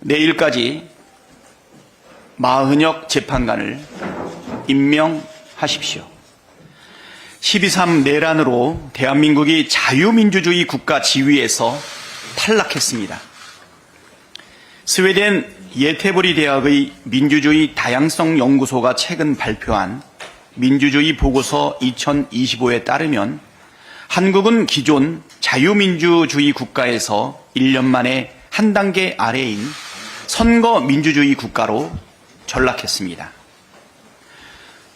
내일까지 마흔역 재판관을 임명하십시오. 12.3 내란으로 대한민국이 자유민주주의 국가 지위에서 탈락했습니다. 스웨덴 예테보리 대학의 민주주의 다양성 연구소가 최근 발표한 민주주의 보고서 2025에 따르면 한국은 기존 자유민주주의 국가에서 1년 만에 한 단계 아래인 선거 민주주의 국가로 전락했습니다.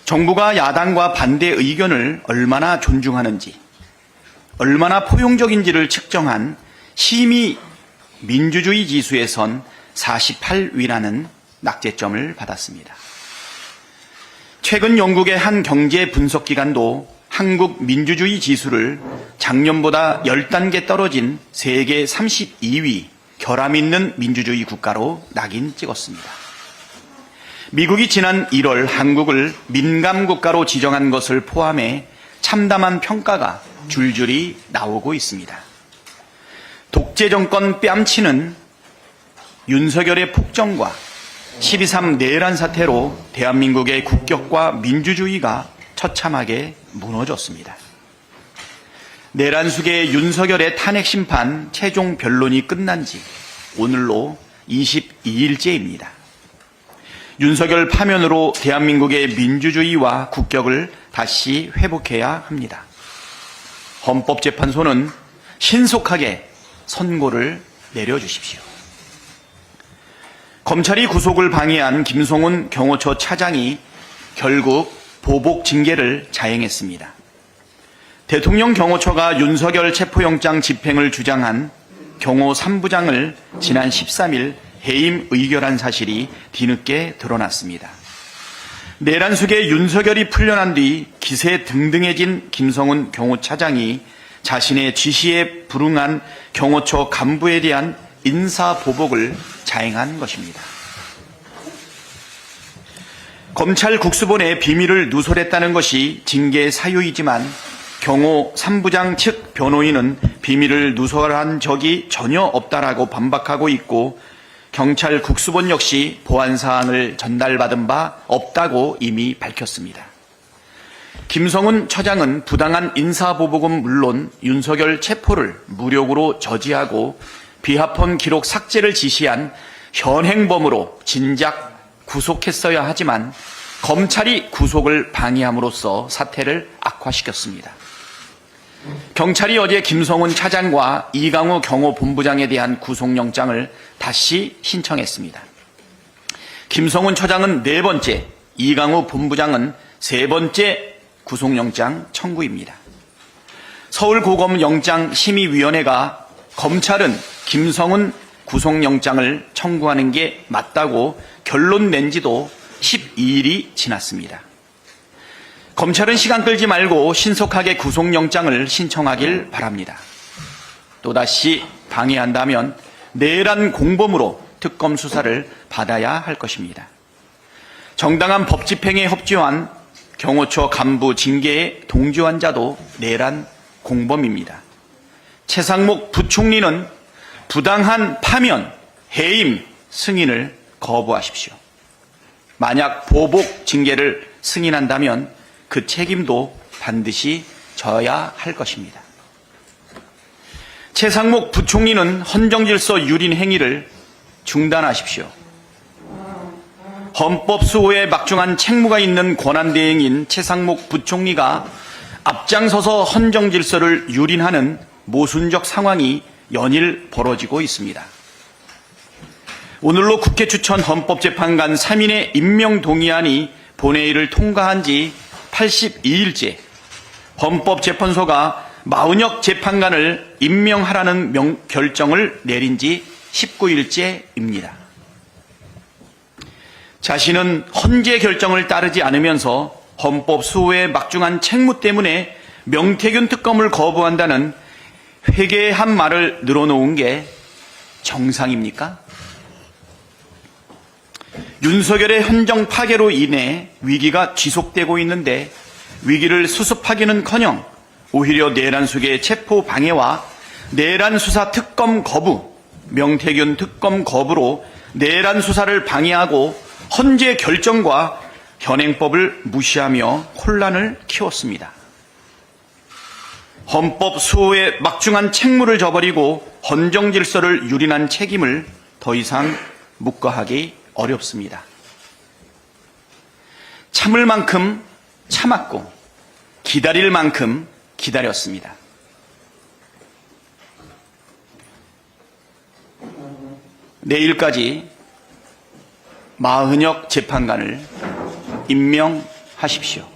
정부가 야당과 반대 의견을 얼마나 존중하는지, 얼마나 포용적인지를 측정한 심의 민주주의 지수에선 48위라는 낙제점을 받았습니다. 최근 영국의 한 경제 분석 기관도 한국 민주주의 지수를 작년보다 10단계 떨어진 세계 32위 결함 있는 민주주의 국가로 낙인 찍었습니다. 미국이 지난 1월 한국을 민감 국가로 지정한 것을 포함해 참담한 평가가 줄줄이 나오고 있습니다. 독재 정권 뺨치는 윤석열의 폭정과 12.3 내란 사태로 대한민국의 국격과 민주주의가 처참하게 무너졌습니다. 내란 수계 윤석열의 탄핵 심판 최종 변론이 끝난 지 오늘로 22일째입니다. 윤석열 파면으로 대한민국의 민주주의와 국격을 다시 회복해야 합니다. 헌법재판소는 신속하게 선고를 내려주십시오. 검찰이 구속을 방해한 김송훈 경호처 차장이 결국 보복 징계를 자행했습니다. 대통령 경호처가 윤석열 체포영장 집행을 주장한 경호 3부장을 지난 13일 해임 의결한 사실이 뒤늦게 드러났습니다. 내란 속에 윤석열이 풀려난 뒤 기세 등등해진 김성훈 경호차장이 자신의 지시에 불응한 경호처 간부에 대한 인사 보복을 자행한 것입니다. 검찰 국수본의 비밀을 누설했다는 것이 징계 사유이지만 경호 3부장 측 변호인은 비밀을 누설한 적이 전혀 없다라고 반박하고 있고 경찰 국수본 역시 보안 사항을 전달받은 바 없다고 이미 밝혔습니다. 김성훈 처장은 부당한 인사보복은 물론 윤석열 체포를 무력으로 저지하고 비합헌 기록 삭제를 지시한 현행범으로 진작 구속했어야 하지만 검찰이 구속을 방해함으로써 사태를 악화시켰습니다. 경찰이 어제 김성훈 차장과 이강우 경호본부장에 대한 구속영장을 다시 신청했습니다. 김성훈 처장은 네 번째, 이강우 본부장은 세 번째 구속영장 청구입니다. 서울고검 영장심의위원회가 검찰은 김성훈 구속영장을 청구하는 게 맞다고 결론 낸 지도 12일이 지났습니다. 검찰은 시간 끌지 말고 신속하게 구속영장을 신청하길 바랍니다. 또다시 방해한다면 내란 공범으로 특검 수사를 받아야 할 것입니다. 정당한 법 집행에 협조한 경호처 간부 징계에 동조한 자도 내란 공범입니다. 최상목 부총리는 부당한 파면, 해임, 승인을 거부하십시오. 만약 보복 징계를 승인한다면 그 책임도 반드시 져야 할 것입니다. 최상목 부총리는 헌정질서 유린 행위를 중단하십시오. 헌법 수호에 막중한 책무가 있는 권한대행인 최상목 부총리가 앞장서서 헌정질서를 유린하는 모순적 상황이 연일 벌어지고 있습니다. 오늘로 국회 추천 헌법재판관 3인의 임명 동의안이 본회의를 통과한 지 82일째 헌법재판소가 마은혁 재판관을 임명하라는 명, 결정을 내린 지 19일째입니다. 자신은 헌재 결정을 따르지 않으면서 헌법 수호의 막중한 책무 때문에 명태균 특검을 거부한다는 회개한 말을 늘어놓은 게 정상입니까? 윤석열의 헌정 파괴로 인해 위기가 지속되고 있는데 위기를 수습하기는커녕 오히려 내란 속의 체포 방해와 내란 수사 특검 거부, 명태균 특검 거부로 내란 수사를 방해하고 헌재 결정과 현행법을 무시하며 혼란을 키웠습니다. 헌법 수호의 막중한 책무를 저버리고 헌정 질서를 유린한 책임을 더 이상 묵과하기 어렵습니다. 참을 만큼 참았고 기다릴 만큼 기다렸습니다. 내일까지 마흔역 재판관을 임명하십시오.